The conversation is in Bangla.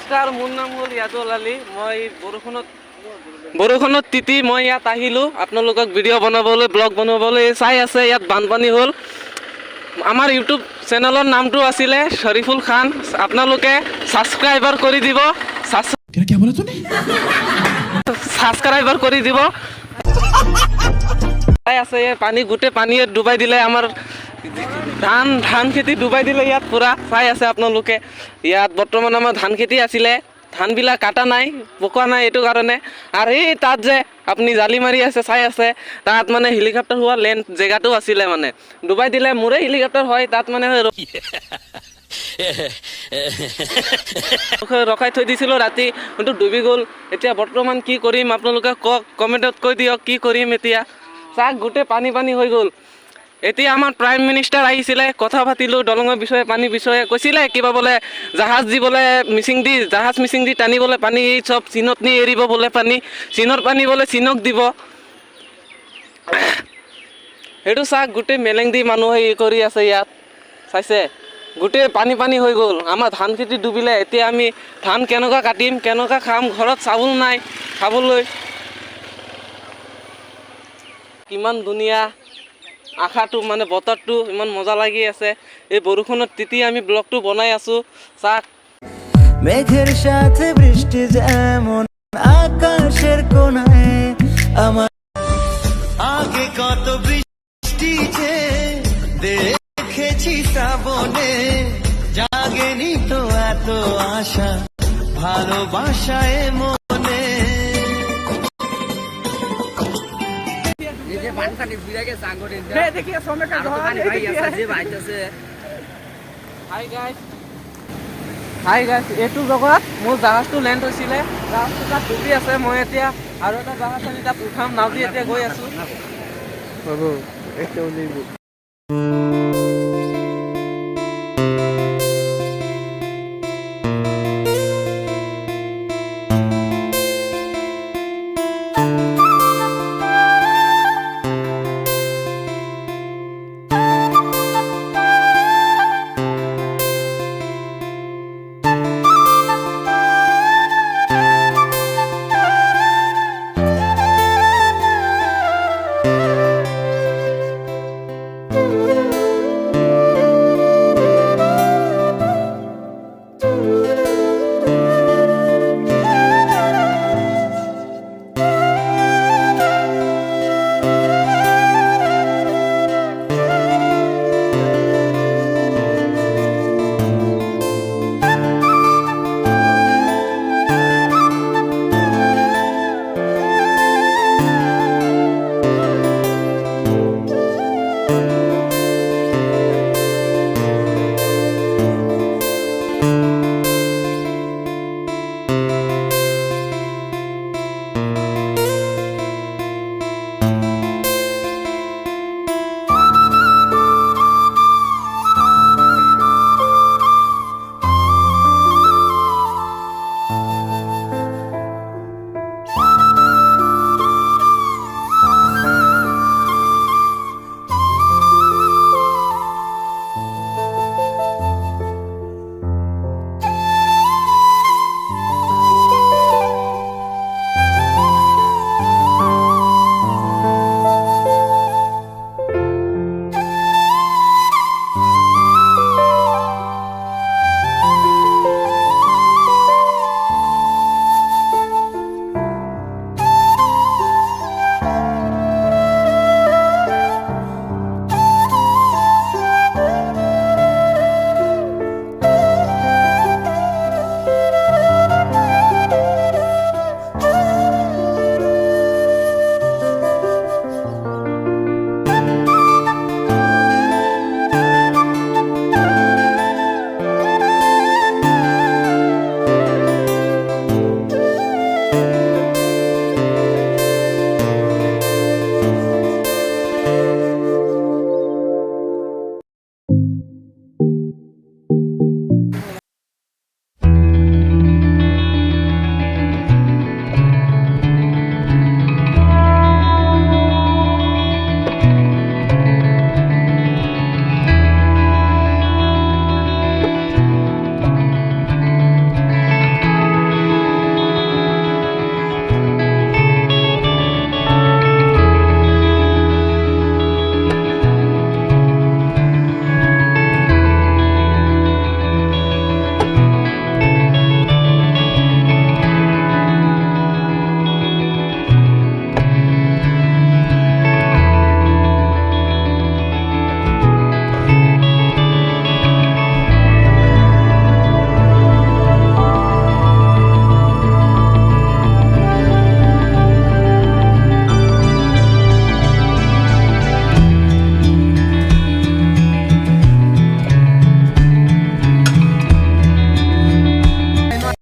নমস্কাৰ মোৰ নাম হ'ল য়াজুল আলী। মই বৰষুণত বৰষুণত তিতি মই ইয়াত আহিলোঁ। আপোনালোকক ভিডিঅ' বনাবলৈ ব্লগ বনাবলৈ চাই আছে ইয়াত বানপানী হ'ল। আমাৰ ইউটিউব চেনেলৰ নামটো আছিলে শ্বৰিফুল খান। আপোনালোকে ছাবস্ক্ৰাইবাৰ কৰি দিব। ছাবস্ক্ৰাইবাৰ কৰি দিব। আছে পানী গোটেই পানীয়ে ডুবাই দিলে আমাৰ ধান ধান খেতি ডুবাই দিলে ইয়াত পূৰা চাই আছে আপোনালোকে। ইয়াত বৰ্তমান আমাৰ ধান খেতি আছিলে, ধানবিলাক কাটা নাই, পকোৱা নাই এইটো কাৰণে। আৰু এই তাত যে আপুনি জালি মাৰি আছে, চাই আছে, তাত মানে হেলিকপ্টাৰ হোৱা লেণ্ড জেগাটো আছিলে মানে। ডুবাই দিলে মোৰে হেলিকপ্টাৰ হয়, তাত মানে ৰখাই থৈ দিছিলোঁ ৰাতি, কিন্তু ডুবি গ'ল। এতিয়া বৰ্তমান কি কৰিম, আপোনালোকে কওক, কমেণ্টত কৈ দিয়ক, কি কৰিম এতিয়া। চাওক গোটেই পানী পানী হৈ গ'ল। এতিয়া আমাৰ প্ৰাইম মিনিষ্টাৰ আহিছিলে, কথা পাতিলোঁ, দলঙৰ বিষয়ে পানীৰ বিষয়ে, কৈছিলে কিবা বোলে জাহাজ দি বোলে মিচিং দি, জাহাজ মিচিং দি টানিবলৈ পানী চব চীনত নি এৰিব বোলে পানী, চীনৰ পানী বোলে চীনক দিব। সেইটো চাওক, গোটেই মেলেং দি মানুহে ই কৰি আছে ইয়াত, চাইছে। গোটেই পানী পানী হৈ গ'ল। আমাৰ ধান খেতি ডুবিলে, এতিয়া আমি ধান কেনেকুৱা কাটিম, কেনেকুৱা খাম, ঘৰত চাউল নাই, খাবলৈ। কিমান ধুনীয়া আশাটো মানে বতৰটো ইমান মজা লাগি আছে। এই বৰষুণত তিতি আমি ব্লগটো বনাই আছোঁ। চাওক। মেঘের সাথে বৃষ্টি যেমন আকাশের কোনায় আমার আগে কত বৃষ্টি যে দেখেছি শ্রাবণে, জাগেনি তো এত আশা ভালোবাসায় মনে হাই গাইস হাই গাইছ এইটো জগত মোৰ জাহাজটো লেণ্ড হৈছিলে। জাহাজটো তাত ডুবি আছে মই এতিয়া আৰু এটা জাহাজ আনি তাত উঠাম নাও দি এতিয়া গৈ আছোঁ।